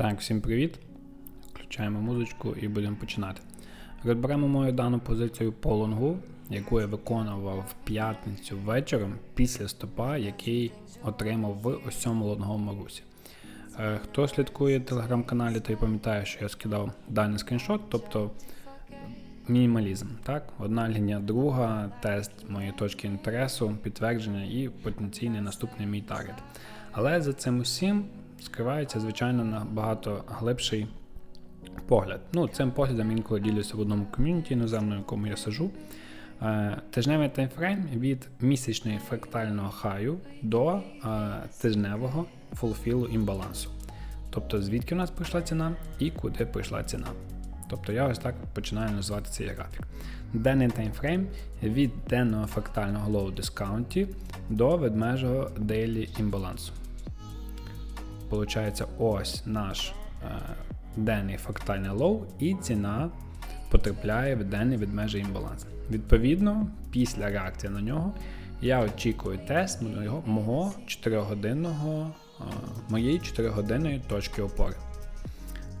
Так, всім привіт. Включаємо музичку і будемо починати. Розберемо мою дану позицію по лонгу, яку я виконував в п'ятницю вечором після стопа, який отримав в ось цьому лонговому русі. Е, Хто слідкує телеграм-каналі, той пам'ятає, що я скидав даний скріншот, тобто мінімалізм. Так? Одна лінія, друга, тест моєї точки інтересу, підтвердження і потенційний наступний мій таргет. Але за цим усім скривається, звичайно, набагато глибший погляд. Ну, цим поглядом інколи ділюся в одному ком'юніті іноземному, в якому я сижу. Е, Тижневий таймфрейм від місячної фрактального хаю до е, тижневого фулфілу імбалансу. Тобто, звідки у нас прийшла ціна і куди прийшла ціна. Тобто я ось так починаю називати цей графік. Денний таймфрейм від денного фрактального лоу дискаунті до ведмежого daily імбалансу. Получається, ось наш е, денний фрактальний лоу, і ціна потрапляє в денний ведмежий імбаланс. Відповідно, після реакції на нього я очікую тест мого, мого 4-годинного, е, моєї 4-годинної точки опори.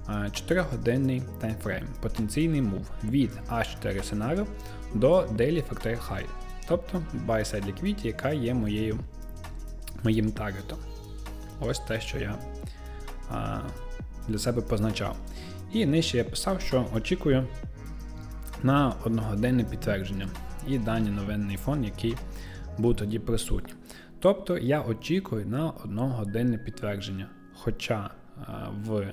4-годинний таймфрейм, потенційний мув від H4 сценарію до Daily Factory High, тобто buy side liquidity, яка є моєю, моїм таргетом. Ось те, що я для себе позначав. І нижче я писав, що очікую на одногодинне підтвердження і даний новинний фон, який був тоді присутній. Тобто я очікую на одногодинне підтвердження. Хоча в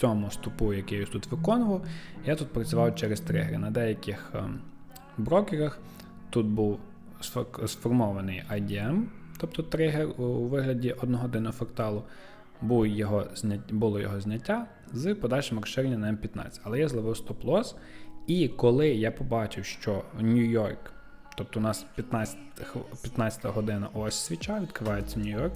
цьому стопу, який я тут виконував, я тут працював через тригери. На деяких а, брокерах тут був сформований IDM, тобто тригер у вигляді одногодинного фракталу. Було його зняття, було його зняття з подальшим розширенням на М15. Але я зловив стоп-лосс. І коли я побачив, що Нью-Йорк, тобто у нас 15 15 година ось свіча, відкривається Нью-Йорк,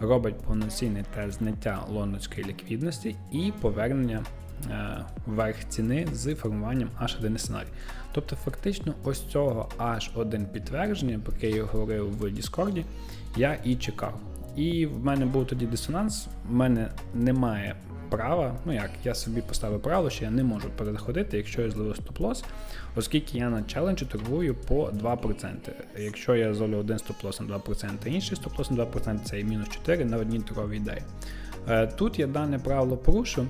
робить повноцінний тест зняття лондонської ліквідності і повернення е, вверх ціни з формуванням H1 сценарій. Тобто, фактично, ось цього H1 підтвердження, про яке я говорив в Діскорді, я і чекав. І в мене був тоді дисонанс, в мене немає права, ну як, я собі поставив правило, що я не можу переходити, якщо я зловив стоп-лосс, оскільки я на челенджі торгую по 2%. Якщо я зловлю один стоп-лосс на 2%, інший стоп-лосс на 2% це і мінус 4 на одній торговій ідеї. Тут я дане правило порушу,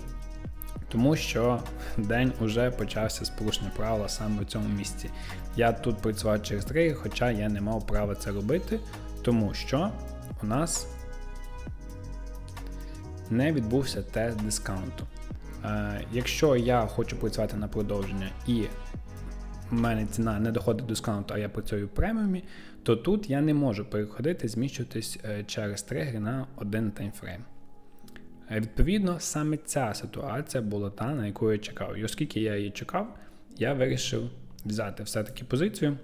тому що день уже почався з порушення правила саме в цьому місці. Я тут працював через тригер, хоча я не мав права це робити, тому що у нас не відбувся тест дискаунту. Е, Якщо я хочу працювати на продовження і в мене ціна не доходить до дискаунту, а я працюю в преміумі, то тут я не можу переходити, зміщуватись е, через тригер на один таймфрейм. Е, відповідно, саме ця ситуація була та, на яку я чекав. І оскільки я її чекав, я вирішив взяти все-таки позицію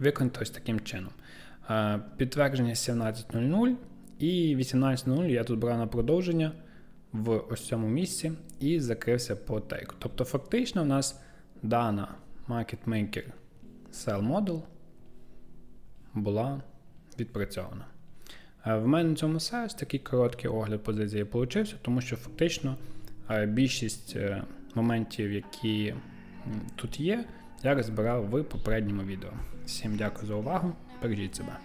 і виконати ось таким чином. Підтвердження 17.00 і 18.00 я тут брав на продовження в ось цьому місці і закрився по тейку. Тобто, фактично, у нас дана Market Maker Sell Model була відпрацьована. Е, В мене на цьому сайті такий короткий огляд позиції получився, тому що фактично е, більшість е, моментів, які тут є, я розбирав в попередньому відео. Всім дякую за увагу, бережіть себе.